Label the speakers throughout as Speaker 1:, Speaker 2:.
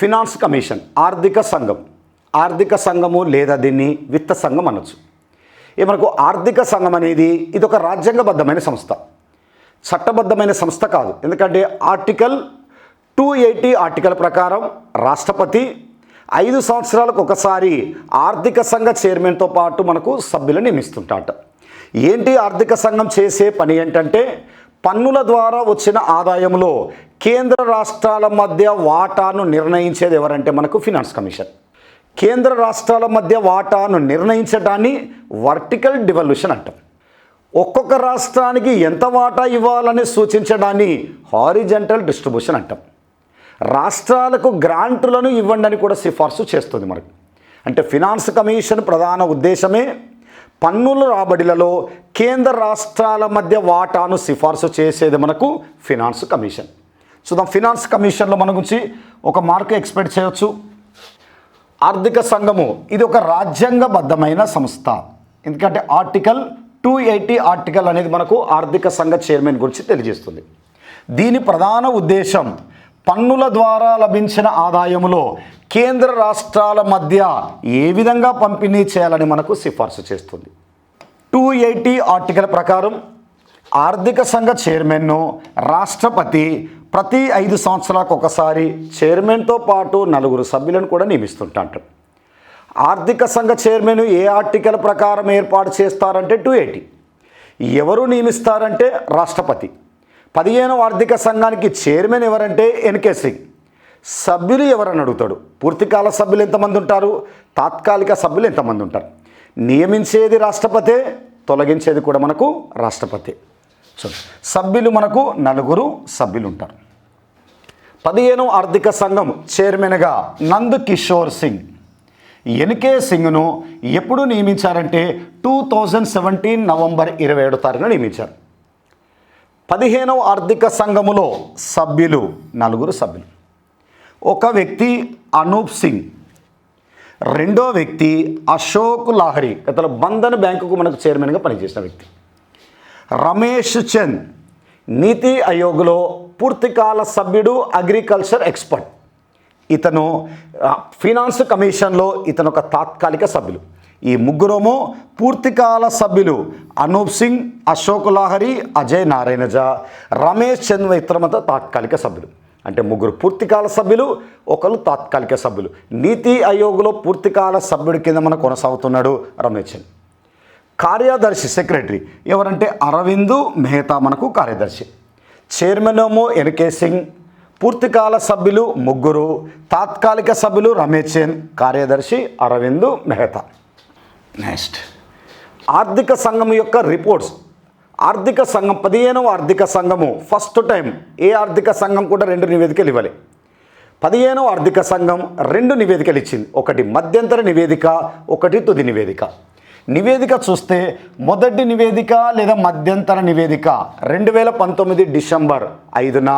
Speaker 1: Finance commission ఆర్థిక సంఘం. ఆర్థిక సంఘము లేదా దీన్ని విత్త సంఘం అనొచ్చు. ఈ మనకు ఆర్థిక సంఘం అనేది ఇది ఒక రాజ్యాంగబద్ధమైన సంస్థ. చట్టబద్ధమైన సంస్థ కాదు. ఎందుకంటే ఆర్టికల్ టూ ఎయిటీ ఆర్టికల్ ప్రకారం రాష్ట్రపతి ఐదు సంవత్సరాలకు ఒకసారి ఆర్థిక సంఘ చైర్మన్తో పాటు మనకు సభ్యులు నియమిస్తుంటాట. ఏంటి ఆర్థిక సంఘం చేసే పని ఏంటంటే పన్నుల ద్వారా వచ్చిన ఆదాయంలో కేంద్ర రాష్ట్రాల మధ్య వాటాను నిర్ణయించేది ఎవరంటే మనకు ఫినాన్స్ కమిషన్. కేంద్ర రాష్ట్రాల మధ్య వాటాను నిర్ణయించడాన్ని వర్టికల్ డివల్యూషన్ అంటాం. ఒక్కొక్క రాష్ట్రానికి ఎంత వాటా ఇవ్వాలని సూచించడాన్ని హారిజెంటల్ డిస్ట్రిబ్యూషన్ అంటాం. రాష్ట్రాలకు గ్రాంట్లను ఇవ్వండి అని కూడా సిఫార్సు చేస్తుంది మనకు. అంటే ఫినాన్స్ కమిషన్ ప్రధాన ఉద్దేశమే పన్నుల రాబడిలలో కేంద్ర రాష్ట్రాల మధ్య వాటాను సిఫార్సు చేసేది మనకు ఫినాన్స్ కమిషన్. చూద్దాం ఫినాన్స్ కమిషన్లో మన గురించి ఒక మార్కు ఎక్స్పెక్ట్ చేయొచ్చు. ఆర్థిక సంఘము ఇది ఒక రాజ్యాంగబద్ధమైన సంస్థ. ఎందుకంటే ఆర్టికల్ టూ ఎయిటీ ఆర్టికల్ అనేది మనకు ఆర్థిక సంఘ చైర్మన్ గురించి తెలియజేస్తుంది. దీని ప్రధాన ఉద్దేశం పన్నుల ద్వారా లభించిన ఆదాయములో కేంద్ర రాష్ట్రాల మధ్య ఏ విధంగా పంపిణీ చేయాలని మనకు సిఫార్సు చేస్తుంది. టూ ఎయిటీ ఆర్టికల్ ప్రకారం ఆర్థిక సంఘ చైర్మన్ను రాష్ట్రపతి ప్రతి ఐదు సంవత్సరాలకు ఒకసారి చైర్మన్తో పాటు నలుగురు సభ్యులను కూడా నియమిస్తుంటారు ఆర్థిక సంఘ చైర్మన్ ఏ ఆర్టికల్ ప్రకారం ఏర్పాటు చేస్తారంటే టూ ఎయిటీ ఎవరు నియమిస్తారంటే రాష్ట్రపతి. పదిహేనవ ఆర్థిక సంఘానికి చైర్మన్ ఎవరంటే ఎన్కే సింగ్. సభ్యులు ఎవరని అడుగుతాడు? పూర్తికాల సభ్యులు ఎంతమంది ఉంటారు? తాత్కాలిక సభ్యులు ఎంతమంది ఉంటారు? నియమించేది రాష్ట్రపతే తొలగించేది కూడా మనకు రాష్ట్రపతి. సో సభ్యులు మనకు నలుగురు సభ్యులు ఉంటారు. పదిహేను ఆర్థిక సంఘం చైర్మన్గా నంద్ కిషోర్ సింగ్. ఎన్కే సింగ్ను ఎప్పుడు నియమించారంటే టూ థౌజండ్ సెవెంటీన్ నవంబర్ ఇరవై ఏడో తారీఖున నియమించారు. పదిహేనవ ఆర్థిక సంఘములో సభ్యులు నలుగురు సభ్యులు. ఒక వ్యక్తి అనూప్ సింగ్. రెండో వ్యక్తి అశోక్ లాహరి గతలో బంధన్ బ్యాంకుకు మనకు చైర్మన్గా పనిచేసిన వ్యక్తి. రమేష్ చంద్ నీతి ఆయోగ్లో పూర్తికాల సభ్యుడు అగ్రికల్చర్ ఎక్స్పర్ట్. ఇతను ఫినాన్స్ కమిషన్లో ఇతను ఒక తాత్కాలిక సభ్యులు. ఈ ముగ్గురము పూర్తికాల సభ్యులు అనూప్ సింగ్ అశోక్ లాహరి అజయ్ నారాయణజ రమేష్ చంద్ ఇతరమత తాత్కాలిక సభ్యులు. అంటే ముగ్గురు పూర్తికాల సభ్యులు ఒకరు తాత్కాలిక సభ్యులు. నీతి ఆయోగ్లో పూర్తికాల సభ్యుడి కింద మన కొనసాగుతున్నాడు రమేష్ చంద్ కార్యదర్శి సెక్రటరీ ఎవరంటే అరవింద్ మెహతా మనకు కార్యదర్శి. చైర్మన్ ఏమో ఎన్కే సింగ్. పూర్తికాల సభ్యులు ముగ్గురు. తాత్కాలిక సభ్యులు రమేష్ చంద్ కార్యదర్శి అరవింద్ మెహతా. నెక్స్ట్ ఆర్థిక సంఘం యొక్క రిపోర్ట్స్. ఆర్థిక సంఘం పదిహేనవ ఆర్థిక సంఘము ఫస్ట్ టైం ఏ ఆర్థిక సంఘం కూడా రెండు నివేదికలు ఇవ్వాలి. పదిహేనవ ఆర్థిక సంఘం రెండు నివేదికలు ఇచ్చింది. ఒకటి మధ్యంతర నివేదిక ఒకటి తుది నివేదిక. నివేదిక చూస్తే మొదటి నివేదిక లేదా మధ్యంతర నివేదిక రెండు వేల పంతొమ్మిది డిసెంబర్ ఐదున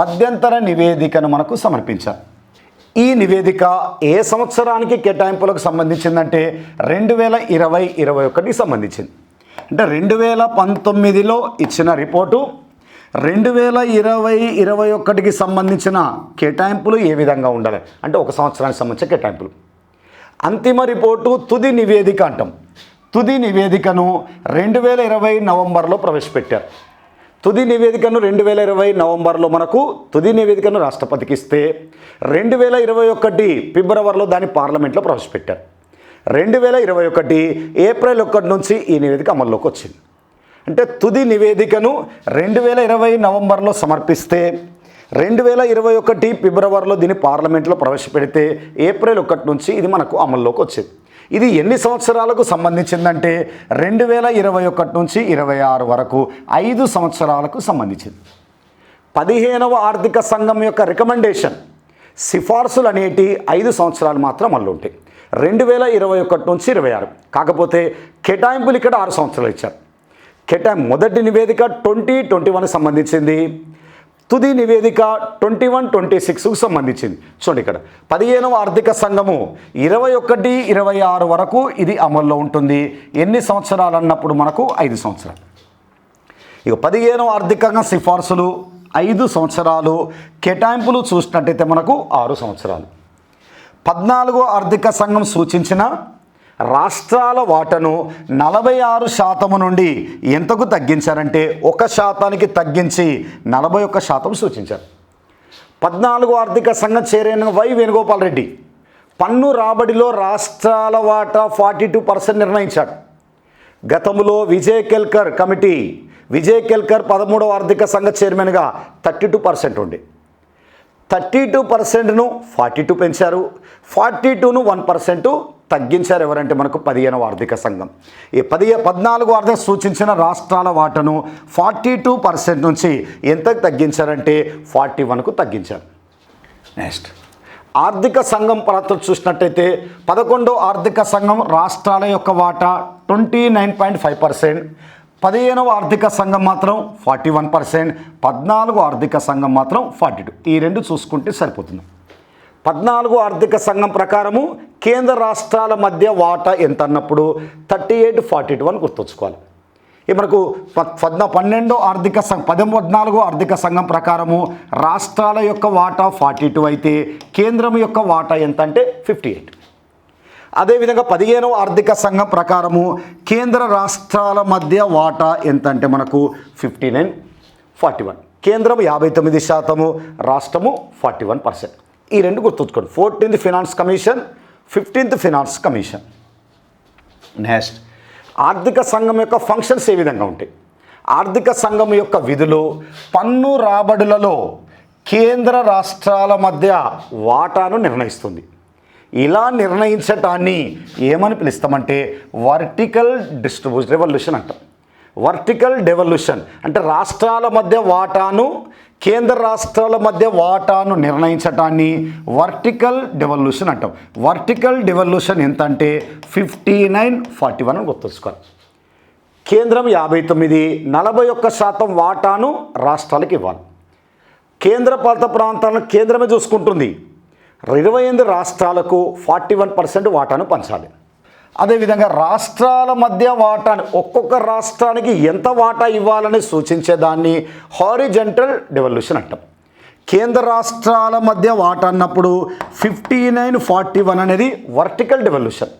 Speaker 1: మధ్యంతర నివేదికను మనకు సమర్పించారు. ఈ నివేదిక ఏ సంవత్సరానికి కేటాయింపులకు సంబంధించిందంటే రెండు వేల ఇరవై ఇరవై ఒకటికి సంబంధించింది. అంటే రెండు వేల పంతొమ్మిదిలో ఇచ్చిన రిపోర్టు రెండు వేల ఇరవై ఇరవై ఒకటికి సంబంధించిన కేటాయింపులు ఏ విధంగా ఉండాలి? అంటే ఒక సంవత్సరానికి సంబంధించిన కేటాయింపులు. అంతిమ రిపోర్టు తుది నివేదిక అంటాం. తుది నివేదికను రెండు వేల ఇరవై నవంబర్లో ప్రవేశపెట్టారు. తుది నివేదికను రెండు వేల ఇరవై నవంబర్లో మనకు తుది నివేదికను రాష్ట్రపతికి ఇస్తే రెండు వేల ఇరవై ఒకటి ఫిబ్రవరిలో దాన్ని పార్లమెంట్లో ప్రవేశపెట్టారు. రెండు వేల ఇరవై ఒకటి ఏప్రిల్ ఒకటి నుంచి ఈ నివేదిక అమల్లోకి వచ్చింది. అంటే తుది నివేదికను రెండు వేల ఇరవై నవంబర్లో సమర్పిస్తే రెండు వేల ఇరవై ఒకటి ఫిబ్రవరిలో దీన్ని పార్లమెంట్లో ప్రవేశపెడితే ఏప్రిల్ ఒకటి నుంచి ఇది మనకు అమల్లోకి వచ్చింది. ఇది ఎన్ని సంవత్సరాలకు సంబంధించిందంటే రెండు వేల ఇరవై ఒకటి నుంచి ఇరవై ఆరు వరకు ఐదు సంవత్సరాలకు సంబంధించింది. పదిహేనవ ఆర్థిక సంఘం యొక్క రికమెండేషన్ సిఫార్సులు అనేటి ఐదు సంవత్సరాలు మాత్రం అల్లు ఉంటాయి రెండు వేల ఇరవై ఒకటి నుంచి ఇరవై ఆరు. కాకపోతే కేటాయింపులు ఇక్కడ ఆరు సంవత్సరాలు ఇచ్చారు. కేటాయి మొదటి నివేదిక ట్వంటీ ట్వంటీ వన్కి సంబంధించింది. తుది నివేదిక ట్వంటీ వన్ ట్వంటీ సిక్స్కు సంబంధించింది. చూడండి ఇక్కడ. పదిహేనవ ఆర్థిక సంఘము ఇరవై ఒకటి ఇరవై ఆరు వరకు ఇది అమల్లో ఉంటుంది. ఎన్ని సంవత్సరాలు అన్నప్పుడు మనకు ఐదు సంవత్సరాలు. ఇక పదిహేనవ ఆర్థికంగా సిఫార్సులు ఐదు సంవత్సరాలు. కేటాయింపులు చూసినట్టయితే మనకు ఆరు సంవత్సరాలు. పద్నాలుగో ఆర్థిక సంఘం సూచించిన రాష్ట్రాల వాటను నలభై ఆరు శాతము నుండి ఎంతకు తగ్గించారంటే ఒక శాతానికి తగ్గించి నలభై ఒక్క శాతం సూచించారు. పద్నాలుగు ఆర్థిక సంఘం చేరైన వై వేణుగోపాల్ రెడ్డి పన్ను రాబడిలో రాష్ట్రాల వాటా ఫార్టీ టూ పర్సెంట్ నిర్ణయించాడు. గతంలో విజయ్ కెల్కర్ కమిటీ విజయ్ కెల్కర్ పదమూడవ ఆర్థిక సంఘ చైర్మన్గా థర్టీ టూ పర్సెంట్ ఉండే. థర్టీ టూ పర్సెంట్ను ఫార్టీ టూ పెంచారు. ఫార్టీ టూను వన్ పర్సెంట్ తగ్గించారు ఎవరంటే మనకు పదిహేనవ ఆర్థిక సంఘం. ఈ పదిహే పద్నాలుగు ఆర్థిక సూచించిన రాష్ట్రాల వాటను ఫార్టీ టూ పర్సెంట్ నుంచి ఎంతకు తగ్గించారంటే ఫార్టీ వన్కు తగ్గించారు. నెక్స్ట్. ఆర్థిక సంఘం పాత్ర చూసినట్టయితే పదకొండో ఆర్థిక సంఘం రాష్ట్రాల యొక్క వాటా twenty nine point five percent పదిహేనవ ఆర్థిక సంఘం మాత్రం ఫార్టీ వన్ పర్సెంట్ పద్నాలుగు ఆర్థిక సంఘం మాత్రం ఫార్టీ టూ. ఈ రెండు చూసుకుంటే సరిపోతుంది. పద్నాలుగు ఆర్థిక సంఘం ప్రకారము కేంద్ర రాష్ట్రాల మధ్య వాటా ఎంత అన్నప్పుడు థర్టీ ఎయిట్ ఫార్టీ టూ అని గుర్తుంచుకోవాలి. ఈ మనకు ప- పద్న పన్నెండో ఆర్థిక సంఘం పదమూడ్నాలుగో ఆర్థిక సంఘం ప్రకారము రాష్ట్రాల యొక్క వాటా ఫార్టీ టూ అయితే కేంద్రం యొక్క వాటా ఎంత అంటే ఫిఫ్టీ ఎయిట్. అదేవిధంగా పదిహేనవ ఆర్థిక సంఘం ప్రకారము కేంద్ర రాష్ట్రాల మధ్య వాటా ఎంత అంటే మనకు ఫిఫ్టీ నైన్ ఫార్టీ వన్. కేంద్రం యాభై తొమ్మిది శాతము రాష్ట్రము ఫార్టీ వన్ పర్సెంట్. ఈ రెండు గుర్తుంచుకోండి. Fourteenth finance commission fifteenth finance commission. Next ఆర్థిక సంఘం యొక్క ఫంక్షన్స్ ఏ విధంగా ఉంటాయి? ఆర్థిక సంఘం యొక్క విధులు పన్ను రాబడులలో కేంద్ర రాష్ట్రాల మధ్య వాటాను నిర్ణయిస్తుంది. ఇలా నిర్ణయించటాన్ని ఏమని పిలుస్తామంటే వర్టికల్ డిస్ట్రిబ్యూ రెవల్యూషన్ అంటాం. వర్టికల్ డెవల్యూషన్ అంటే రాష్ట్రాల మధ్య వాటాను కేంద్ర రాష్ట్రాల మధ్య వాటాను నిర్ణయించటాన్ని వర్టికల్ డెవల్యూషన్ అంటాం. వర్టికల్ డెవల్యూషన్ ఎంత అంటే ఫిఫ్టీ నైన్ ఫార్టీ వన్ అని గుర్తుంచుకోవాలి. కేంద్రం యాభై తొమ్మిది నలభై ఒక్క శాతం వాటాను రాష్ట్రాలకు ఇవ్వాలి. కేంద్ర పాలిత ప్రాంతాలను కేంద్రమే చూసుకుంటుంది. ఇరవై ఎనిమిది రాష్ట్రాలకు ఫార్టీ వన్ పర్సెంట్ వాటాను పంచాలి. అదేవిధంగా రాష్ట్రాల మధ్య వాటాను ఒక్కొక్క రాష్ట్రానికి ఎంత వాటా ఇవ్వాలని సూచించేదాన్ని హారిజెంటల్ డెవల్యూషన్ అంటాం. కేంద్ర రాష్ట్రాల మధ్య వాటా అన్నప్పుడు ఫిఫ్టీ నైన్ ఫార్టీ వన్ అనేది వర్టికల్ డెవల్యూషన్.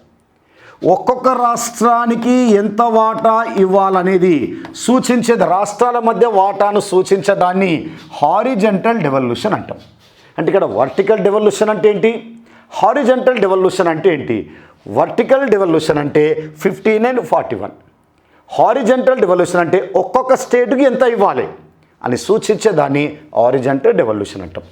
Speaker 1: ఒక్కొక్క రాష్ట్రానికి ఎంత వాటా ఇవ్వాలనేది సూచించేది రాష్ట్రాల మధ్య వాటాను సూచించడాన్ని హారిజెంటల్ డెవల్యూషన్ అంటాం. అంటే ఇక్కడ వర్టికల్ డెవల్యూషన్ అంటే ఏంటి? హారిజెంటల్ డెవల్యూషన్ అంటే ఏంటి? వర్టికల్ డెవల్యూషన్ అంటే fifteen and forty one horizontal devolution అంటే ఒక్కొక్క స్టేట్కి ఎంత ఇవ్వాలి? అని సూచించేదాన్ని హారిజంటల్ డెవల్యూషన్ అంటాం.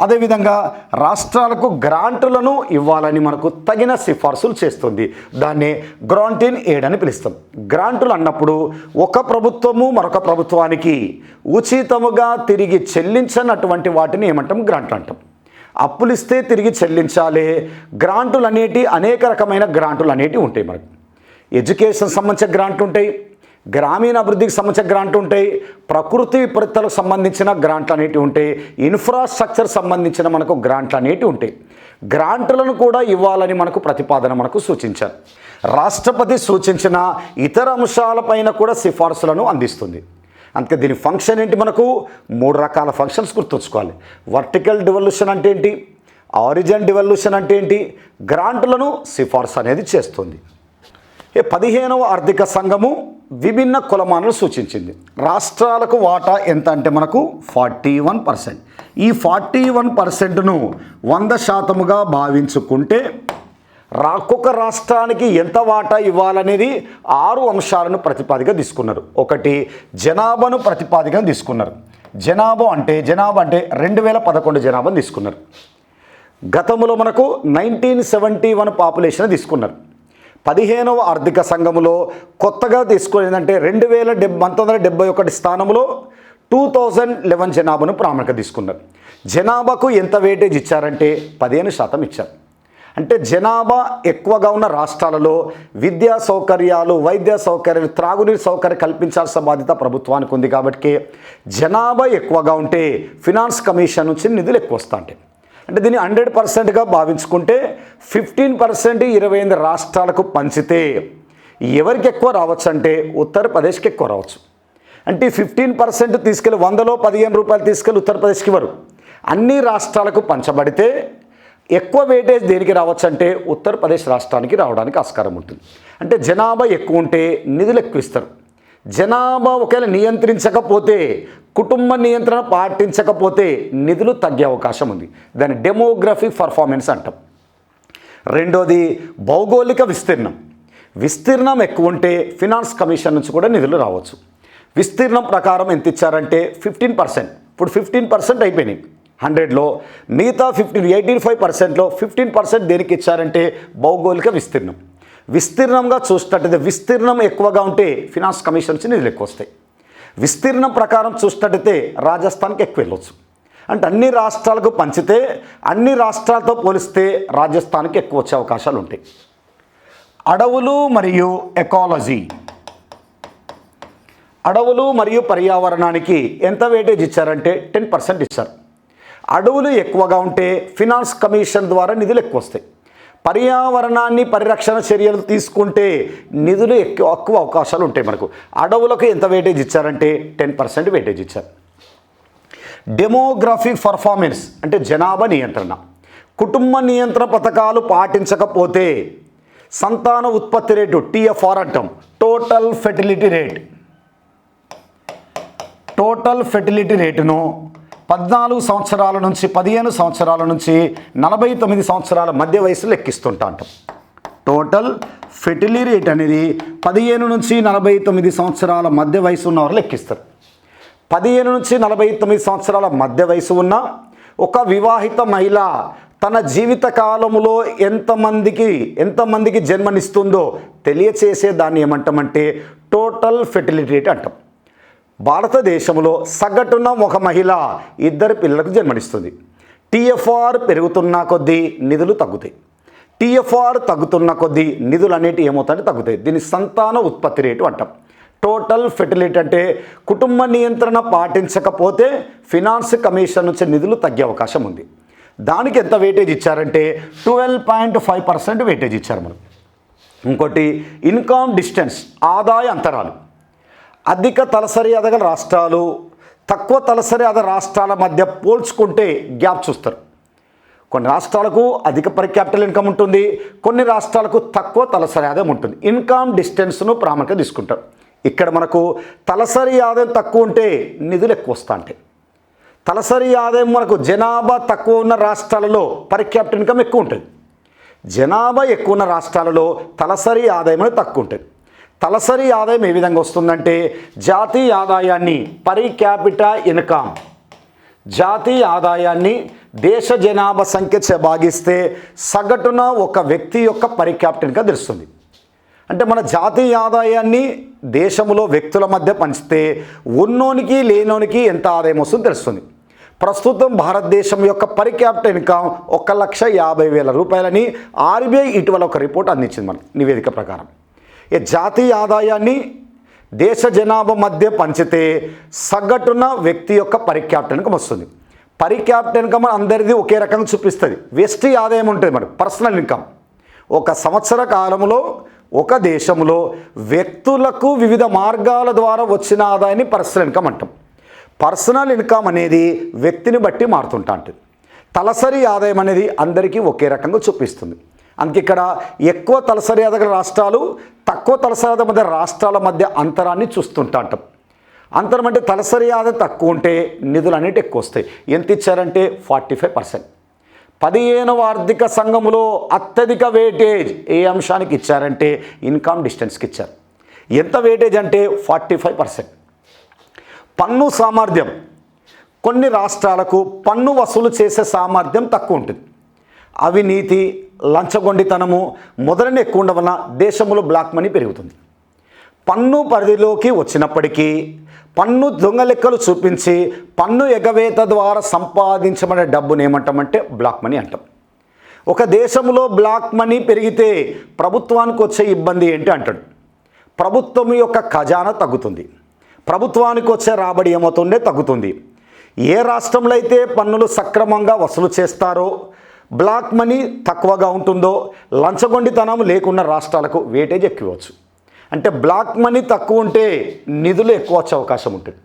Speaker 1: అదేవిధంగా రాష్ట్రాలకు గ్రాంట్లను ఇవ్వాలని మనకు తగిన సిఫార్సులు చేస్తుంది. దాన్ని గ్రాంటిన్ ఎయిడ్ అని పిలుస్తాం. గ్రాంటులు అన్నప్పుడు ఒక ప్రభుత్వము మరొక ప్రభుత్వానికి ఉచితముగా తిరిగి చెల్లించనటువంటి వాటిని ఏమంటాం? గ్రాంట్లు అంటాం. అప్పులు ఇస్తే తిరిగి చెల్లించాలి. గ్రాంటులు అనేటి అనేక రకమైన గ్రాంటులు అనేటివి ఉంటాయి మనకు. ఎడ్యుకేషన్ సంబంధించిన గ్రాంట్లు ఉంటాయి గ్రామీణ అభివృద్ధికి సంబంధించిన గ్రాంట్ ఉంటాయి ప్రకృతి విపరీతలకు సంబంధించిన గ్రాంట్లు అనేటివి ఉంటాయి ఇన్ఫ్రాస్ట్రక్చర్ సంబంధించిన మనకు గ్రాంట్లు అనేటివి ఉంటాయి. గ్రాంట్లను కూడా ఇవ్వాలని మనకు ప్రతిపాదన మనకు సూచించారు. రాష్ట్రపతి సూచించిన ఇతర అంశాలపైన కూడా సిఫార్సులను అందిస్తుంది. అందుకే దీని ఫంక్షన్ ఏంటి మనకు? మూడు రకాల ఫంక్షన్స్ గుర్తుంచుకోవాలి. వర్టికల్ డివల్యూషన్ అంటే ఏంటి? ఆరిజిన్ డివల్యూషన్ అంటే ఏంటి? గ్రాంట్లను సిఫార్సు అనేది చేస్తుంది. పదిహేనవ ఆర్థిక సంఘము విభిన్న కులమానులు సూచించింది. రాష్ట్రాలకు వాటా ఎంత అంటే మనకు ఫార్టీ వన్ పర్సెంట్. ఈ ఫార్టీ వన్ పర్సెంట్ను వంద శాతముగా భావించుకుంటే రా ఒక్కొక్క రాష్ట్రానికి ఎంత వాటా ఇవ్వాలనేది ఆరు అంశాలను ప్రతిపాదిక తీసుకున్నారు. ఒకటి జనాభాను ప్రతిపాదికను తీసుకున్నారు. జనాభా అంటే జనాభా అంటే రెండు వేల పదకొండు జనాభాను తీసుకున్నారు. గతంలో మనకు నైన్టీన్ సెవెంటీ వన్ పాపులేషన్ తీసుకున్నారు. పదిహేనవ ఆర్థిక సంఘములో కొత్తగా తీసుకుని ఏంటంటే రెండు వేల డెబ్ పంతొమ్మిది వందల డెబ్బై ఒకటి స్థానంలో టూ థౌజండ్ లెవెన్ జనాభాను ప్రాముఖ్యత తీసుకున్నారు. జనాభాకు ఎంత వేటేజ్ ఇచ్చారంటే పదిహేను శాతం ఇచ్చారు. అంటే జనాభా ఎక్కువగా ఉన్న రాష్ట్రాలలో విద్యా సౌకర్యాలు వైద్య సౌకర్యాలు త్రాగునీరు సౌకర్యం కల్పించాల్సిన బాధ్యత ప్రభుత్వానికి ఉంది కాబట్టి జనాభా ఎక్కువగా ఉంటే ఫినాన్స్ కమిషన్ నుంచి నిధులు ఎక్కువ వస్తూ ఉంటాయి అంటే దీన్ని హండ్రెడ్ పర్సెంట్గా భావించుకుంటే ఫిఫ్టీన్ పర్సెంట్ ఇరవై ఎనిమిది రాష్ట్రాలకు పంచితే ఎవరికి ఎక్కువ రావచ్చు అంటే ఉత్తరప్రదేశ్కి ఎక్కువ రావచ్చు. అంటే ఫిఫ్టీన్ పర్సెంట్ తీసుకెళ్ళి వందలో పదిహేను రూపాయలు తీసుకెళ్ళి ఉత్తరప్రదేశ్కి ఇవ్వరు. అన్ని రాష్ట్రాలకు పంచబడితే ఎక్కువ వెయిటేజ్ దేనికి రావచ్చు అంటే ఉత్తరప్రదేశ్ రాష్ట్రానికి రావడానికి ఆస్కారం ఉంటుంది. అంటే జనాభా ఎక్కువ ఉంటే నిధులు ఎక్కువ ఇస్తారు. జనాభా ఒకవేళ నియంత్రించకపోతే కుటుంబ నియంత్రణ పాటించకపోతే నిధులు తగ్గే అవకాశం ఉంది. దాన్ని డెమోగ్రఫిక్ పర్ఫార్మెన్స్ అంటాం. రెండోది భౌగోళిక విస్తీర్ణం. విస్తీర్ణం ఎక్కువ ఉంటే ఫినాన్స్ కమిషన్ నుంచి కూడా నిధులు రావచ్చు. విస్తీర్ణం ప్రకారం ఎంత ఇచ్చారంటే ఫిఫ్టీన్ పర్సెంట్. ఇప్పుడు ఫిఫ్టీన్ పర్సెంట్ అయిపోయినాయి. హండ్రెడ్లో మిగతా ఫిఫ్టీన్ ఎయిటీన్ ఫైవ్ పర్సెంట్లో ఫిఫ్టీన్ పర్సెంట్ దేనికి ఇచ్చారంటే భౌగోళిక విస్తీర్ణం. విస్తీర్ణంగా చూసినట్టయితే విస్తీర్ణం ఎక్కువగా ఉంటే ఫినాన్స్ కమిషన్ నుంచి నిధులు ఎక్కువ వస్తాయి విస్తీర్ణం ప్రకారం చూసినట్టయితే రాజస్థాన్కి ఎక్కువ వెళ్ళొచ్చు. అంటే అన్ని రాష్ట్రాలకు పంచితే అన్ని రాష్ట్రాలతో పోలిస్తే రాజస్థాన్కి ఎక్కువ వచ్చే అవకాశాలు ఉంటాయి. అడవులు మరియు ఎకాలజీ. అడవులు మరియు పర్యావరణానికి ఎంత వేటేజ్ ఇచ్చారంటే టెన్ పర్సెంట్ ఇచ్చారు. అడవులు ఎక్కువగా ఉంటే ఫినాన్స్ కమిషన్ ద్వారా నిధులు ఎక్కువ వస్తాయి పర్యావరణాన్ని పరిరక్షణ చర్యలు తీసుకుంటే నిధులు ఎక్కువ ఎక్కువ అవకాశాలు ఉంటాయి మనకు. అడవులకు ఎంత వెయిటేజ్ ఇచ్చారంటే టెన్ పర్సెంట్ వెయిటేజ్ ఇచ్చారు. డెమోగ్రఫిక్ పర్ఫార్మెన్స్ అంటే జనాభా నియంత్రణ. కుటుంబ నియంత్రణ పథకాలు పాటించకపోతే సంతాన ఉత్పత్తి రేటు టీఎఫ్ఆర్ అంటాం. Total fertility rate total fertility రేటును పద్నాలుగు సంవత్సరాల నుంచి పదిహేను సంవత్సరాల నుంచి నలభై తొమ్మిది సంవత్సరాల మధ్య వయసు లెక్కిస్తుంటాం టోటల్ ఫెటిలీ రేట్ అనేది పదిహేను నుంచి నలభై తొమ్మిది సంవత్సరాల మధ్య వయసు ఉన్నవారు లెక్కిస్తారు. పదిహేను నుంచి నలభై తొమ్మిది సంవత్సరాల మధ్య వయసు ఉన్న ఒక వివాహిత మహిళ తన జీవిత కాలంలో ఎంతమందికి ఎంతమందికి జన్మనిస్తుందో తెలియచేసే దాన్ని ఏమంటామంటే టోటల్ ఫెర్టిలిటీ రేట్ అంటాం. భారతదేశంలో సగటున ఒక మహిళ ఇద్దరు పిల్లలకు జన్మనిస్తుంది. టీఎఫ్ఆర్ పెరుగుతున్న కొద్దీ నిధులు తగ్గుతాయి. టీఎఫ్ఆర్ తగ్గుతున్న కొద్దీ నిధులు అనేటివి ఏమవుతాయంటే తగ్గుతాయి. దీన్ని సంతాన ఉత్పత్తి రేటు అంటాం. టోటల్ ఫెర్టిలిటీ అంటే కుటుంబ నియంత్రణ పాటించకపోతే ఫినాన్స్ కమిషన్ నుంచి నిధులు తగ్గే అవకాశం ఉంది. దానికి ఎంత వెయిటేజ్ ఇచ్చారంటే twelve point five percent weightage ఇచ్చారు మనం ఇంకోటి ఇన్కమ్ డిస్టెన్స్ ఆదాయ అంతరాలు. అధిక తలసరి అదగల రాష్ట్రాలు తక్కువ తలసరి అద రాష్ట్రాల మధ్య పోల్చుకుంటే గ్యాప్ చూస్తారు. కొన్ని రాష్ట్రాలకు అధిక పర్ క్యాపిటల్ ఇన్కమ్ ఉంటుంది కొన్ని రాష్ట్రాలకు తక్కువ తలసరి ఆదాయం ఉంటుంది. ఇన్కమ్ డిస్టెన్స్ను ప్రాముఖ్యత తీసుకుంటారు. ఇక్కడ మనకు తలసరి ఆదాయం తక్కువ ఉంటే నిధులు ఎక్కువ వస్తా ఉంటాయి తలసరి ఆదాయం మనకు జనాభా తక్కువ ఉన్న రాష్ట్రాలలో పర్ క్యాపిటల్ ఇన్కమ్ ఎక్కువ ఉంటుంది. జనాభా ఎక్కువ ఉన్న రాష్ట్రాలలో తలసరి ఆదాయం అనేది తక్కువ ఉంటుంది. తలసరి ఆదాయం ఏ విధంగా వస్తుందంటే జాతీయ ఆదాయాన్ని పరి క్యాపిటా ఇన్కమ్. జాతీయ ఆదాయాన్ని దేశ జనాభా సంఖ్య భాగిస్తే సగటున ఒక వ్యక్తి యొక్క పరి క్యాపిటన్గా తెలుస్తుంది. అంటే మన జాతీయ ఆదాయాన్ని దేశంలో వ్యక్తుల మధ్య పంచితే ఉన్నోనికి లేనోనికి ఎంత ఆదాయం వస్తుందో తెలుస్తుంది. ప్రస్తుతం భారతదేశం యొక్క పరి క్యాపిటల్ ఇన్కమ్ ఒక లక్ష యాభై వేల రూపాయలని ఆర్బీఐ ఇటీవల ఒక రిపోర్ట్ అందించింది మన నివేదిక ప్రకారం. జాతీయ ఆదాయాన్ని దేశ జనాభా మధ్య పంచితే సగటున వ్యక్తి యొక్క పరి వస్తుంది. పరి ఇన్కమ్ అందరిది ఒకే రకంగా చూపిస్తుంది. వెస్టీ ఆదాయం ఉంటుంది మనకు పర్సనల్ ఇన్కమ్. ఒక సంవత్సర కాలంలో ఒక దేశంలో వ్యక్తులకు వివిధ మార్గాల ద్వారా వచ్చిన ఆదాయాన్ని పర్సనల్ ఇన్కమ్ అంటాం. పర్సనల్ ఇన్కమ్ అనేది వ్యక్తిని బట్టి మారుతుంటా ఉంటుంది తలసరి ఆదాయం అనేది అందరికీ ఒకే రకంగా చూపిస్తుంది. అందుకే ఇక్కడ ఎక్కువ తలసరి ఆదాయ రాష్ట్రాలు తక్కువ తలసరి ఆదాయం మధ్య రాష్ట్రాల మధ్య అంతరాన్ని చూస్తుంటా అంతరం అంటే తలసరి ఆదాయం తక్కువ ఉంటే నిధులు అనేవి ఎక్కువ వస్తాయి ఎంత ఇచ్చారంటే ఫార్టీ ఫైవ్ పర్సెంట్. పదిహేనవ ఆర్థిక సంఘములో అత్యధిక వేటేజ్ ఏ అంశానికి ఇచ్చారంటే ఇన్కమ్ డిస్టెన్స్కి ఇచ్చారు. ఎంత వేటేజ్ అంటే ఫార్టీ ఫైవ్ పర్సెంట్. పన్ను సామర్థ్యం. కొన్ని రాష్ట్రాలకు పన్ను వసూలు చేసే సామర్థ్యం తక్కువ ఉంటుంది. అవినీతి లంచగొండితనము మొదలనే ఎక్కువ ఉండడం వలన దేశంలో బ్లాక్ మనీ పెరుగుతుంది. పన్ను పరిధిలోకి వచ్చినప్పటికీ పన్ను దొంగ లెక్కలు చూపించి పన్ను ఎగవేత ద్వారా సంపాదించబడే డబ్బుని ఏమంటామంటే బ్లాక్ మనీ అంటాం. ఒక దేశంలో బ్లాక్ మనీ పెరిగితే ప్రభుత్వానికి వచ్చే ఇబ్బంది ఏంటి అంటాడు. ప్రభుత్వం యొక్క ఖజానా తగ్గుతుంది. ప్రభుత్వానికి వచ్చే రాబడి ఏమవుతుండే తగ్గుతుంది. ఏ రాష్ట్రంలో అయితే పన్నులు సక్రమంగా వసూలు చేస్తారో బ్లాక్ మనీ తక్కువగా ఉంటుందో లంచగొండితనం లేకున్న రాష్ట్రాలకు వేటేజ్ ఎక్కువచ్చు అంటే బ్లాక్ మనీ తక్కువ ఉంటే నిధులు ఎక్కువ వచ్చే అవకాశం ఉంటుంది.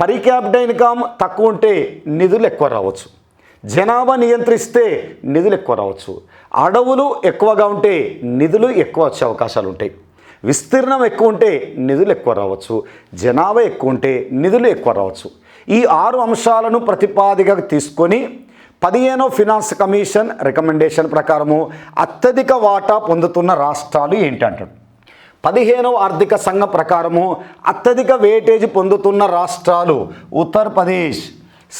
Speaker 1: పరి క్యాపిటల్ ఇన్కమ్ తక్కువ ఉంటే నిధులు ఎక్కువ రావచ్చు. జనాభా నియంత్రిస్తే నిధులు ఎక్కువ రావచ్చు. అడవులు ఎక్కువగా ఉంటే నిధులు ఎక్కువ వచ్చే అవకాశాలు ఉంటాయి. విస్తీర్ణం ఎక్కువ ఉంటే నిధులు ఎక్కువ రావచ్చు. జనాభా ఎక్కువ ఉంటే నిధులు ఎక్కువ రావచ్చు. ఈ ఆరు అంశాలను ప్రతిపాదికగా తీసుకొని పదిహేనో ఫినాన్స్ కమిషన్ రికమెండేషన్ ప్రకారము అత్యధిక వాటా పొందుతున్న రాష్ట్రాలు ఏంటంటాడు పదిహేనవ ఆర్థిక సంఘం ప్రకారము అత్యధిక వేటేజ్ పొందుతున్న రాష్ట్రాలు Uttar Pradesh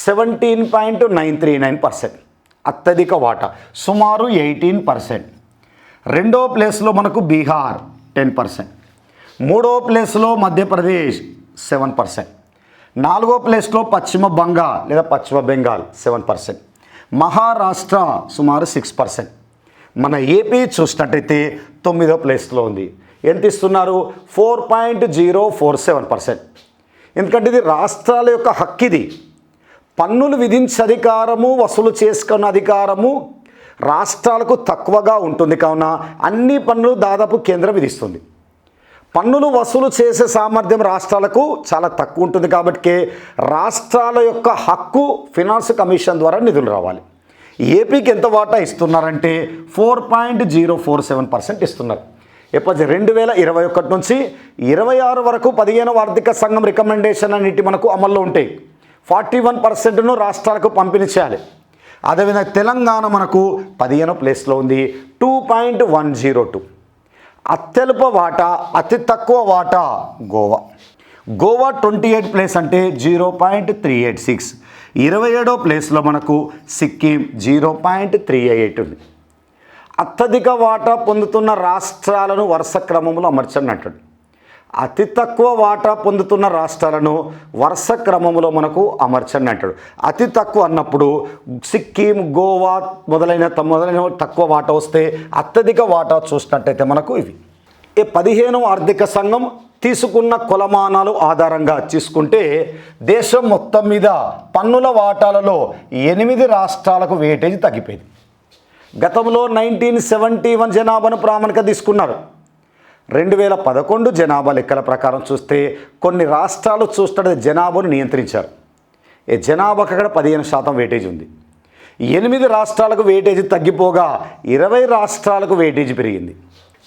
Speaker 1: seventeen point nine three nine percent. అత్యధిక వాటా సుమారు ఎయిటీన్ పర్సెంట్. రెండో ప్లేస్లో మనకు బీహార్ టెన్ పర్సెంట్. మూడో ప్లేస్లో మధ్యప్రదేశ్ సెవెన్ పర్సెంట్. నాలుగో ప్లేస్లో పశ్చిమ బంగాల్ లేదా పశ్చిమ బెంగాల్ సెవెన్ పర్సెంట్. మహారాష్ట్ర సుమారు సిక్స్ పర్సెంట్ మన ఏపీ చూసినట్టయితే తొమ్మిదో ప్లేస్లో ఉంది. ఎంత ఇస్తున్నారు four point zero four seven percent ఎందుకంటే ఇది రాష్ట్రాల యొక్క హక్కు ఇది. పన్నులు విధించే అధికారము వసూలు చేసుకున్న అధికారము రాష్ట్రాలకు తక్కువగా ఉంటుంది. కావున అన్ని పన్నులు దాదాపు కేంద్రం విధిస్తుంది. పన్నులు వసూలు చేసే సామర్థ్యం రాష్ట్రాలకు చాలా తక్కువ ఉంటుంది కాబట్టి రాష్ట్రాల యొక్క హక్కు ఫినాన్స్ కమిషన్ ద్వారా నిధులు రావాలి. ఏపీకి ఎంత వాటా ఇస్తున్నారంటే four point zero four seven percent ఇస్తున్నారు. ఎప్పటి రెండు వేల ఇరవై ఒకటి నుంచి ఇరవై ఆరు వరకు పదిహేను ఆర్థిక సంఘం రికమెండేషన్ అన్నిటి మనకు అమల్లో ఉంటాయి. ఫార్టీ వన్ పర్సెంట్ను రాష్ట్రాలకు పంపిణీ చేయాలి. అదేవిధంగా తెలంగాణ మనకు పదిహేనో ప్లేస్లో ఉంది. Two point one zero two. అత్యల్ప వాటా అతి తక్కువ వాటా Goa. Goa twenty eight place అంటే zero point three eight six. ఇరవై ఏడో ప్లేస్లో మనకు Sikkim zero point three eight ఉంది. అత్యధిక వాటా పొందుతున్న రాష్ట్రాలను వరుస క్రమంలో అమర్చండి అంటాడు. అతి తక్కువ వాటా పొందుతున్న రాష్ట్రాలను వరుస క్రమంలో మనకు అమర్చండి అంటాడు. అతి తక్కువ అన్నప్పుడు సిక్కిం గోవా మొదలైన త- మొదలైన తక్కువ వాటా వస్తే అత్యధిక వాటా చూసినట్టయితే మనకు ఇవి. ఈ పదిహేను ఆర్థిక సంఘం తీసుకున్న కొలమానాలు ఆధారంగా తీసుకుంటే దేశం మొత్తం మీద పన్నుల వాటాలలో ఎనిమిది రాష్ట్రాలకు వేటేజ్ తగ్గిపోయింది. గతంలో నైన్టీన్ సెవెంటీ వన్ జనాభాను ప్రామాణిక తీసుకున్నారు. రెండు వేల పదకొండు జనాభా లెక్కల ప్రకారం చూస్తే కొన్ని రాష్ట్రాలు చూస్తే జనాభాను నియంత్రించారు. ఈ జనాభాకు అక్కడ పదిహేను శాతం వేటేజ్ ఉంది. ఎనిమిది రాష్ట్రాలకు వేటేజ్ తగ్గిపోగా ఇరవై రాష్ట్రాలకు వేటేజ్ పెరిగింది.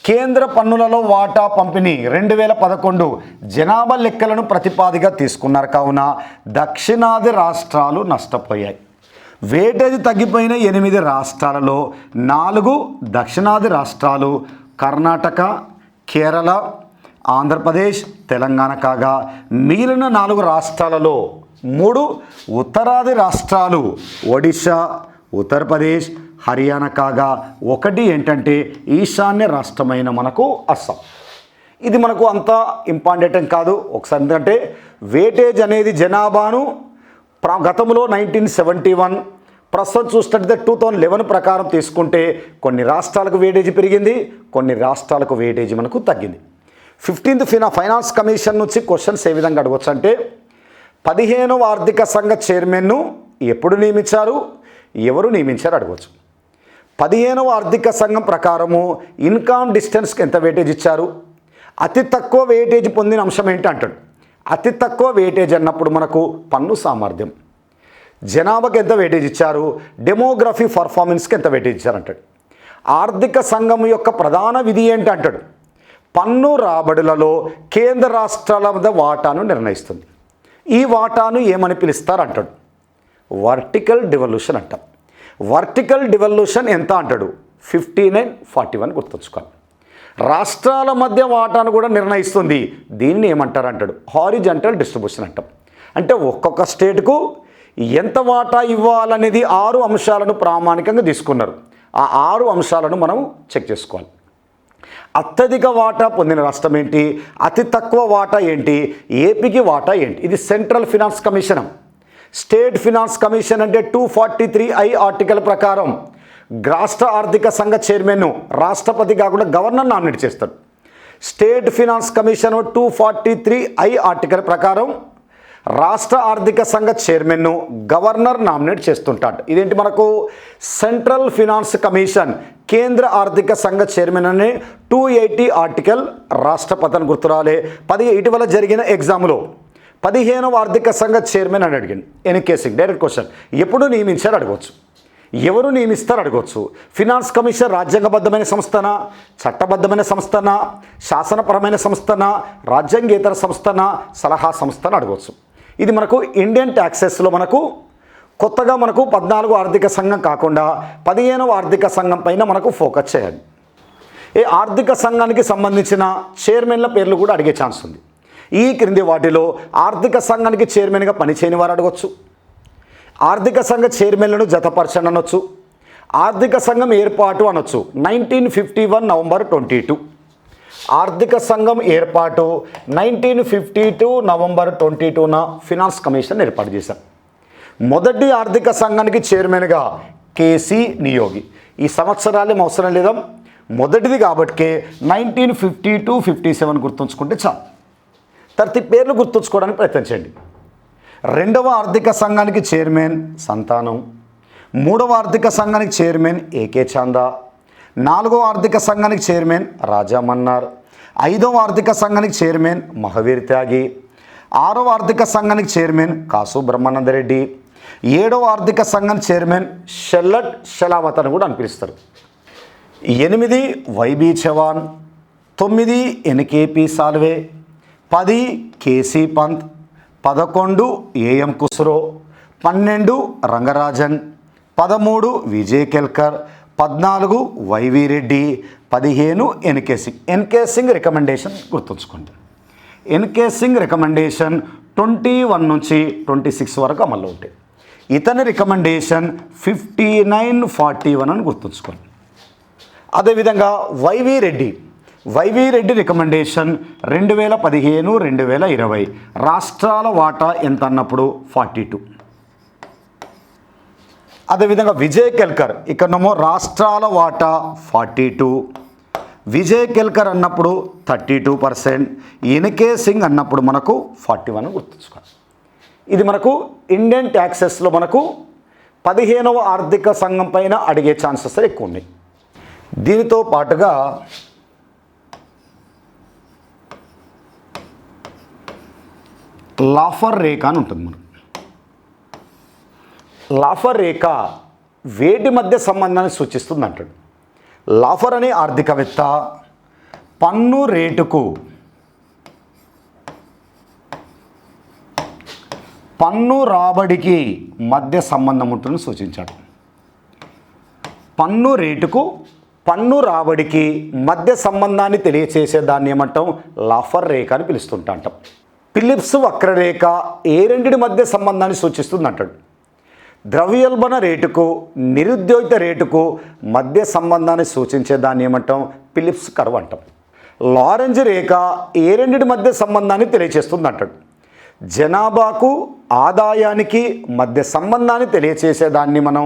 Speaker 1: కేంద్ర పన్నులలో వాటా పంపిణీ రెండు వేల పదకొండు జనాభా లెక్కలను ప్రతిపాదిగా తీసుకున్నారు. కావున దక్షిణాది రాష్ట్రాలు నష్టపోయాయి. వేటేజ్ తగ్గిపోయిన ఎనిమిది రాష్ట్రాలలో నాలుగు దక్షిణాది రాష్ట్రాలు కర్ణాటక కేరళ ఆంధ్రప్రదేశ్ తెలంగాణ కాగా మిగిలిన నాలుగు రాష్ట్రాలలో మూడు ఉత్తరాది రాష్ట్రాలు ఒడిశా ఉత్తరప్రదేశ్ హర్యానా కాగా ఒకటి ఏంటంటే ఈశాన్య రాష్ట్రమైన మనకు అస్సాం. ఇది మనకు అంత ఇంపార్టెంట్ కాదు. ఒకసారి ఎందుకంటే వేటేజ్ అనేది జనాభాను ప్ర- గతంలో నైన్టీన్ సెవెంటీ వన్ ప్రస్తుతం చూసినట్టయితే టూ థౌజండ్ లెవెన్ ప్రకారం తీసుకుంటే కొన్ని రాష్ట్రాలకు వేటేజీ పెరిగింది కొన్ని రాష్ట్రాలకు వేటేజీ మనకు తగ్గింది. ఫిఫ్టీన్త్ ఫినా ఫైనాన్స్ కమిషన్ నుంచి క్వశ్చన్స్ ఏ విధంగా అడగవచ్చు అంటే పదిహేనవ ఆర్థిక సంఘ చైర్మన్ను ఎప్పుడు నియమించారు ఎవరు నియమించారు అడగవచ్చు. పదిహేనవ ఆర్థిక సంఘం ప్రకారము ఇన్కమ్ డిస్టెన్స్కి ఎంత వెయిటేజ్ ఇచ్చారు అతి తక్కువ వేటేజ్ పొందిన అంశం ఏంటి అంటాడు. అతి తక్కువ వెయిటేజ్ అన్నప్పుడు మనకు పన్ను సామర్థ్యం. జనాభాకి ఎంత వెయిటేజ్ ఇచ్చారు? డెమోగ్రఫీ పర్ఫార్మెన్స్కి ఎంత వెయిటేజ్ ఇచ్చారు అంటాడు ఆర్థిక సంఘం యొక్క ప్రధాన విధి ఏంటి అంటాడు? పన్ను రాబడులలో కేంద్ర రాష్ట్రాల మధ్య వాటాను నిర్ణయిస్తుంది. ఈ వాటాను ఏమని పిలుస్తారు అంటాడు? వర్టికల్ డివల్యూషన్ అంటాం. వర్టికల్ డివల్యూషన్ ఎంత అంటాడు? ఫిఫ్టీ నైన్ ఫార్టీ వన్ గుర్తుంచుకోండి. రాష్ట్రాల మధ్య వాటాను కూడా నిర్ణయిస్తుంది. దీన్ని ఏమంటారు అంటాడు? హారిజంటల్ డిస్ట్రిబ్యూషన్ అంటాం. అంటే ఒక్కొక్క స్టేట్కు ఎంత వాటా ఇవ్వాలనేది ఆరు అంశాలను ప్రామాణికంగా తీసుకున్నారు. ఆ ఆరు అంశాలను మనం చెక్ చేసుకోవాలి. అత్యధిక వాటా పొందిన రాష్ట్రం ఏంటి? అతి తక్కువ వాటా ఏంటి? ఏపీకి వాటా ఏంటి? ఇది central finance commission. State finance commission అంటే two forty three I article ప్రకారం రాష్ట్ర ఆర్థిక సంఘ చైర్మన్ రాష్ట్రపతి కాకుండా గవర్నర్ నామినేట్ చేస్తాడు state finance commission two forty three I article ప్రకారం రాష్ట్ర ఆర్థిక సంఘ చైర్మన్ను గవర్నర్ నామినేట్ చేస్తుంటాడు. ఇదేంటి మనకు? సెంట్రల్ ఫినాన్స్ కమిషన్ కేంద్ర ఆర్థిక సంఘ చైర్మన్ అనే టూ ఎయిటీ ఆర్టికల్ రాష్ట్రపతి అని గుర్తురాలే. పది ఇటీవల జరిగిన ఎగ్జామ్లో పదిహేనవ ఆర్థిక సంఘ చైర్మన్ అని అడిగింది ఎన్కేసింగ్ డైరెక్ట్ క్వశ్చన్. ఎప్పుడు నియమించారు అడగవచ్చు ఎవరు నియమిస్తారు అడగవచ్చు ఫినాన్స్ కమిషన్ రాజ్యాంగబద్ధమైన సంస్థన? చట్టబద్ధమైన సంస్థన? శాసనపరమైన సంస్థన? రాజ్యాంగేతర సంస్థన? సలహా సంస్థను అడగవచ్చు ఇది మనకు ఇండియన్ ట్యాక్సెస్లో మనకు కొత్తగా మనకు పద్నాలుగు ఆర్థిక సంఘం కాకుండా పదిహేనవ ఆర్థిక సంఘం పైన మనకు ఫోకస్ చేయాలి. ఈ ఆర్థిక సంఘానికి సంబంధించిన చైర్మన్ల పేర్లు కూడా అడిగే ఛాన్స్ ఉంది. ఈ క్రింది వాటిలో ఆర్థిక సంఘానికి చైర్మన్గా పనిచేయని వారు అడగవచ్చు ఆర్థిక సంఘ చైర్మన్లను జతపరచండి అనొచ్చు ఆర్థిక సంఘం ఏర్పాటు అనొచ్చు. Nineteen fifty one November twenty two. ఆర్థిక సంఘం ఏర్పాటు nineteen fifty two November twenty టూన finance commission ఏర్పాటు చేశారు. మొదటి ఆర్థిక సంఘానికి చైర్మన్గా కేసీ నియోగి. ఈ సంవత్సరాలు అవసరం లేదా? మొదటిది కాబట్టికే nineteen fifty two fifty seven గుర్తుంచుకుంటే చాలు. తర్తి పేర్లు గుర్తుంచుకోవడానికి ప్రయత్నించండి రెండవ ఆర్థిక సంఘానికి చైర్మన్ సంతానం. మూడవ ఆర్థిక సంఘానికి చైర్మన్ ఏకే చాందా. నాలుగవ ఆర్థిక సంఘానికి చైర్మన్ రాజా మన్నార్. ఐదవ ఆర్థిక సంఘానికి చైర్మన్ మహావీర్ త్యాగి. ఆరవ ఆర్థిక సంఘానికి చైర్మన్ కాసు బ్రహ్మానందరెడ్డి. ఏడవ ఆర్థిక సంఘం చైర్మన్ షెల్లట్ షెలావత్ అని కూడా అనిపిస్తారు. ఎనిమిది వైబీ చవాన్ తొమ్మిది ఎన్కేపి సాల్వే. పది కేసీ పంత్. పదకొండు ఏఎం కుస్రో పన్నెండు రంగరాజన్. పదమూడు విజయ్ కెల్కర్. పద్నాలుగు వైవి రెడ్డి పదిహేను NK Singh. NK Singh recommendation గుర్తుంచుకోండి. NK Singh recommendation twenty one నుంచి ట్వంటీ సిక్స్ వరకు అమల్లో ఉంటాయి. ఇతని recommendation fifty nine forty one అని గుర్తుంచుకోండి. అదేవిధంగా YV Reddy YV Reddy recommendation రెండు వేల పదిహేను రెండు వేల ఇరవై. రాష్ట్రాల వాటా ఎంత అన్నప్పుడు ఫార్టీ టూ అదేవిధంగా విజయ్ కెల్కర్ ఇక్కడనేమో రాష్ట్రాల వాటా ఫార్టీ టూ. విజయ్ కెల్కర్ అన్నప్పుడు thirty two percent NK Singh అన్నప్పుడు మనకు ఫార్టీ వన్ గుర్తుంచుకోవాలి ఇది మనకు ఇండియన్ ట్యాక్సెస్లో మనకు పదిహేనవ ఆర్థిక సంఘం పైన అడిగే ఛాన్సెస్ ఎక్కువ ఉన్నాయి దీనితో పాటుగా లాఫర్ రేఖ అని ఉంటుంది మనకు. లాఫర్ రేఖ వేటి మధ్య సంబంధాన్ని సూచిస్తుంది అంటాడు లాఫర్ అనే ఆర్థికవేత్త పన్ను రేటుకు పన్ను రాబడికి మధ్య సంబంధం ఉంటుందని సూచించాడు. పన్ను రేటుకు పన్ను రాబడికి మధ్య సంబంధాన్ని తెలియచేసే దాన్ని ఏమంటాం? లాఫర్ రేఖ అని పిలుస్తుంటా అంటాం ఫిలిప్స్ వక్రరేఖ ఏ రెండిటి మధ్య సంబంధాన్ని సూచిస్తుంది అంటాడు ద్రవ్యోల్బణ రేటుకు నిరుద్యోగిత రేటుకు మధ్య సంబంధాన్ని సూచించే దాన్ని ఏమంటాం? ఫిలిప్స్ కర్వ్ అంటాం. లారెంజ్ రేఖ ఏ రెండిటి మధ్య సంబంధాన్ని తెలియచేస్తుంది అంటాడు జనాభాకు ఆదాయానికి మధ్య సంబంధాన్ని తెలియచేసే దాన్ని మనం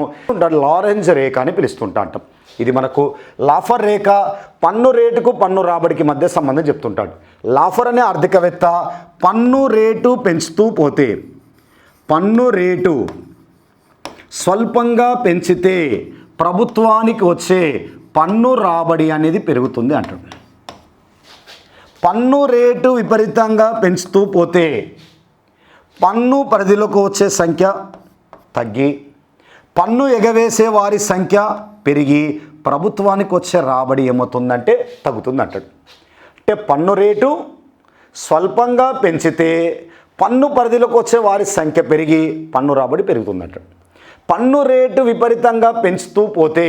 Speaker 1: లారెంజ్ రేఖ అని పిలుస్తుంటా అంటాం. ఇది మనకు లాఫర్ రేఖ పన్ను రేటుకు పన్ను రాబడికి మధ్య సంబంధం చెప్తుంటాడు. లాఫర్ అనే ఆర్థికవేత్త పన్ను రేటు పెంచుతూ పోతే పన్ను రేటు స్వల్పంగా పెంచితే ప్రభుత్వానికి వచ్చే పన్ను రాబడి అనేది పెరుగుతుంది అంటాడు. పన్ను రేటు విపరీతంగా పెంచుతూ పోతే పన్ను పరిధిలోకి వచ్చే సంఖ్య తగ్గి పన్ను ఎగవేసే వారి సంఖ్య పెరిగి ప్రభుత్వానికి వచ్చే రాబడి ఏమవుతుందంటే తగ్గుతుంది అంటాడు. అంటే పన్ను రేటు స్వల్పంగా పెంచితే పన్ను పరిధిలోకి వచ్చే వారి సంఖ్య పెరిగి పన్ను రాబడి పెరుగుతుంది అంటాడు. పన్ను రేటు విపరీతంగా పెంచుతూ పోతే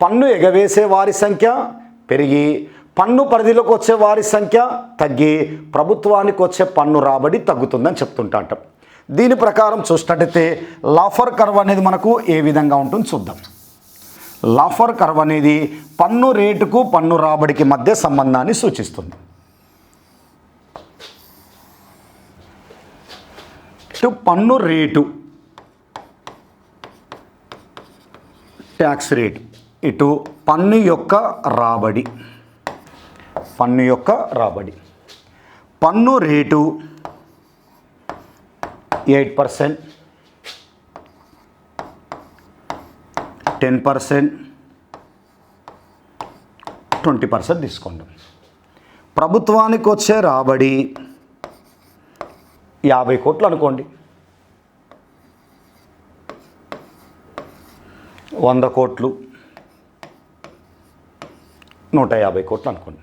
Speaker 1: పన్ను ఎగవేసే వారి సంఖ్య పెరిగి పన్ను పరిధిలోకి వచ్చే వారి సంఖ్య తగ్గి ప్రభుత్వానికి వచ్చే పన్ను రాబడి తగ్గుతుందని చెప్తుంటాట దీని ప్రకారం చూసినట్టయితే లాఫర్ కర్వ్ అనేది మనకు ఏ విధంగా ఉంటుంది చూద్దాం. లాఫర్ కర్వ్ అనేది పన్ను రేటుకు పన్ను రాబడికి మధ్య సంబంధాన్ని సూచిస్తుంది. పన్ను రేటు ట్యాక్స్ రేట్. ఇటు పన్ను యొక్క రాబడి. పన్ను యొక్క రాబడి. పన్ను rate eight percent. Ten percent. Twenty percent తీసుకోండి. ప్రభుత్వానికి వచ్చే రాబడి యాభై కోట్లు అనుకోండి. వంద కోట్లు నూట యాభై కోట్లు అనుకోండి.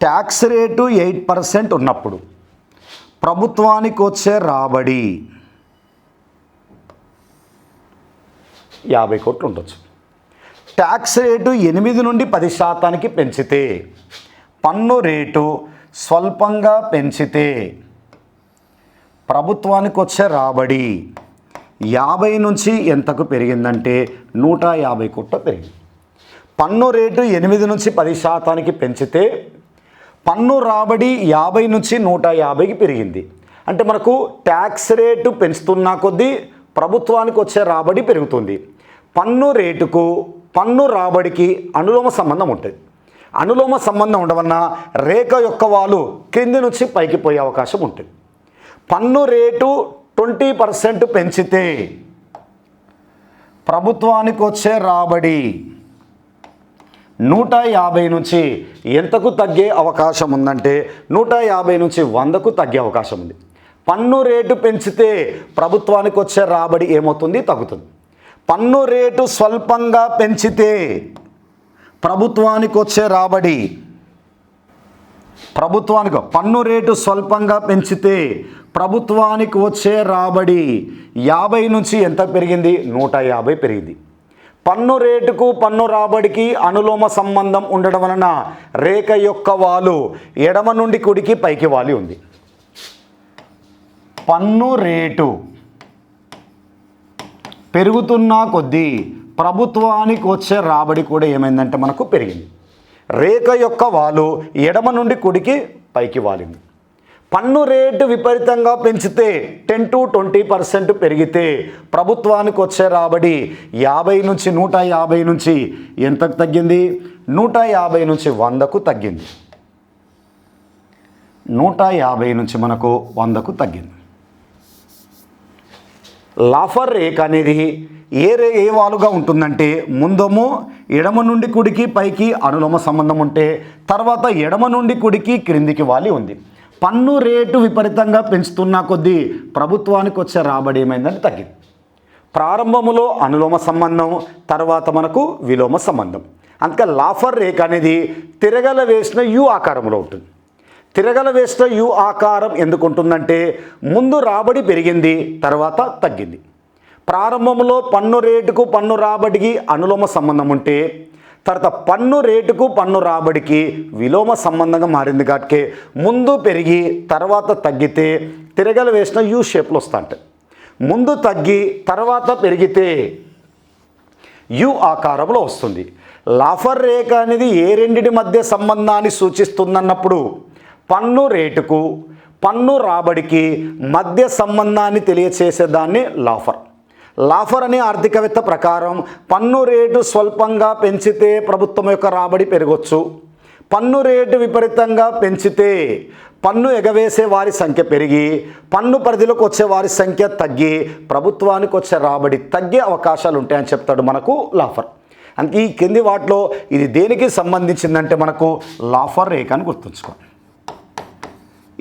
Speaker 1: ట్యాక్స్ రేటు ఎయిట్ పర్సెంట్ ఉన్నప్పుడు ప్రభుత్వానికి వచ్చే రాబడి యాభై కోట్లు ఉండొచ్చు. ట్యాక్స్ రేటు ఎనిమిది నుండి పది శాతానికి పెంచితే పన్ను రేటు స్వల్పంగా పెంచితే ప్రభుత్వానికి వచ్చే రాబడి యాభై నుంచి ఎంతకు పెరిగిందంటే నూట యాభై కోట్ల పెరిగింది. పన్ను రేటు ఎనిమిది నుంచి పది శాతానికి పెంచితే పన్ను రాబడి యాభై నుంచి నూట యాభైకి పెరిగింది. అంటే మనకు ట్యాక్స్ రేటు పెంచుతున్న కొద్దీ ప్రభుత్వానికి వచ్చే రాబడి పెరుగుతుంది. పన్ను రేటుకు పన్ను రాబడికి అనులోమ సంబంధం ఉంటుంది. అనులోమ సంబంధం ఉండవన్న రేఖ యొక్క వాలు క్రింది నుంచి పైకి పోయే అవకాశం ఉంటుంది. పన్ను రేటు ట్వంటీ పర్సెంట్ పెంచితే ప్రభుత్వానికి వచ్చే రాబడి నూట యాభై నుంచి ఎంతకు తగ్గే అవకాశం ఉందంటే నూట యాభై నుంచి వందకు తగ్గే అవకాశం ఉంది. పన్ను రేటు పెంచితే ప్రభుత్వానికి వచ్చే రాబడి ఏమవుతుంది? తగ్గుతుంది. పన్ను రేటు స్వల్పంగా పెంచితే ప్రభుత్వానికి వచ్చే రాబడి ప్రభుత్వానికి పన్ను రేటు స్వల్పంగా పెంచితే ప్రభుత్వానికి వచ్చే రాబడి యాభై నుంచి ఎంత పెరిగింది? నూట యాభై పెరిగింది. పన్ను రేటుకు పన్ను రాబడికి అనులోమ సంబంధం ఉండడం వలన రేఖ యొక్క వాలు ఎడమ నుండి కుడికి పైకి వాలి ఉంది. పన్ను రేటు పెరుగుతున్న కొద్దీ ప్రభుత్వానికి వచ్చే రాబడి కూడా ఏమైందంటే మనకు పెరిగింది. రేఖ యొక్క వాలు ఎడమ నుండి కుడికి పైకి వాలింది. పన్ను రేటు విపరీతంగా పెంచితే టెన్ టు ట్వంటీ పర్సెంట్ పెరిగితే ప్రభుత్వానికి వచ్చే రాబడి యాభై నుంచి నూట యాభై నుంచి ఎంతకు తగ్గింది? నూట యాభై నుంచి వందకు తగ్గింది. నూట యాభై నుంచి మనకు వందకు తగ్గింది. లాఫర్ రేక్ అనేది ఏ రే ఏ వాలుగా ఉంటుందంటే ముందము ఎడమ నుండి కుడికి పైకి అనులోమ సంబంధం ఉంటే తర్వాత ఎడమ నుండి కుడికి క్రిందికి వాలి ఉంది. పన్ను రేటు విపరీతంగా పెంచుతున్న కొద్దీ ప్రభుత్వానికి వచ్చే రాబడి ఏమైందని తగ్గింది. ప్రారంభములో అనులోమ సంబంధం తర్వాత మనకు విలోమ సంబంధం. అందుకే లాఫర్ రేక్ అనేది తిరగల వేసిన యు ఆకారంలో ఉంటుంది. తిరగల వేసిన యు ఆకారం ఎందుకు ఉంటుందంటే ముందు రాబడి పెరిగింది తర్వాత తగ్గింది. ప్రారంభంలో పన్ను రేటుకు పన్ను రాబడికి అనులోమ సంబంధం ఉంటే తర్వాత పన్ను రేటుకు పన్ను రాబడికి విలోమ సంబంధంగా మారింది కాబట్టి ముందు పెరిగి తర్వాత తగ్గితే తిరగలు వేసిన యూ షేప్లో వస్తా ముందు తగ్గి తర్వాత పెరిగితే యు ఆకారంలో వస్తుంది. లాఫర్ రేఖ అనేది ఏ రెండిటి మధ్య సంబంధాన్ని సూచిస్తుందన్నప్పుడు పన్ను రేటుకు పన్ను రాబడికి మధ్య సంబంధాన్ని తెలియచేసేదాన్ని లాఫర్. లాఫర్ అనే ఆర్థికవేత్త ప్రకారం పన్ను రేటు స్వల్పంగా పెంచితే ప్రభుత్వం యొక్క రాబడి పెరగొచ్చు. పన్ను రేటు విపరీతంగా పెంచితే పన్ను ఎగవేసే వారి సంఖ్య పెరిగి పన్ను పరిధిలోకి వచ్చే వారి సంఖ్య తగ్గి ప్రభుత్వానికి వచ్చే రాబడి తగ్గే అవకాశాలు ఉంటాయని చెప్తాడు మనకు లాఫర్. అందుకే ఈ కింది వాటిలో ఇది దేనికి సంబంధించిందంటే మనకు లాఫర్ రేఖ అని గుర్తుంచుకోండి.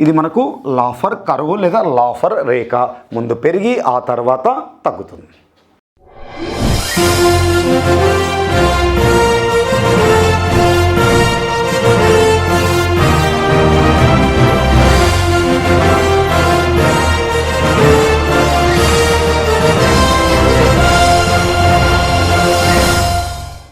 Speaker 1: ఇది మనకు లాఫర్ కరువు లేదా లాఫర్ రేఖ ముందు పెరిగి ఆ తర్వాత తగ్గుతుంది.